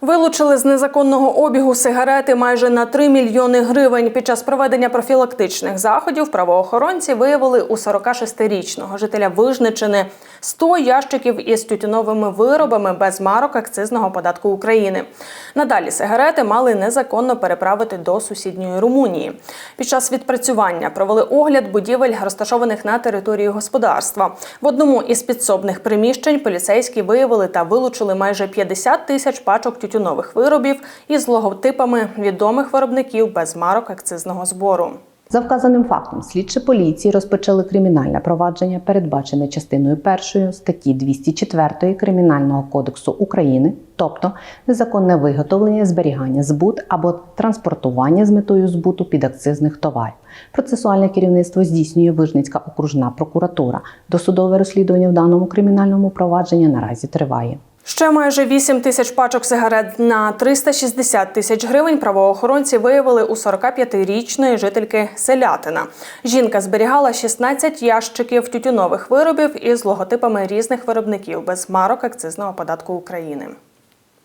Вилучили з незаконного обігу сигарети майже на 3 мільйони гривень. Під час проведення профілактичних заходів правоохоронці виявили у 46-річного жителя Вижничини 100 ящиків із тютюновими виробами без марок акцизного податку України. Надалі сигарети мали незаконно переправити до сусідньої Румунії. Під час відпрацювання провели огляд будівель, розташованих на території господарства. В одному із підсобних приміщень поліцейські виявили та вилучили майже 50 тисяч пачок тютюнових виробів із логотипами відомих виробників без марок акцизного збору. За вказаним фактом, слідчі поліції розпочали кримінальне провадження, передбачене частиною 1 статті 204 Кримінального кодексу України, тобто незаконне виготовлення, зберігання, збут або транспортування з метою збуту підакцизних товарів. Процесуальне керівництво здійснює Вижницька окружна прокуратура. Досудове розслідування в даному кримінальному провадженні наразі триває. Ще майже 8 тисяч пачок сигарет на 360 тисяч гривень правоохоронці виявили у 45-річної жительки Селятина. Жінка зберігала 16 ящиків тютюнових виробів із логотипами різних виробників без марок акцизного податку України.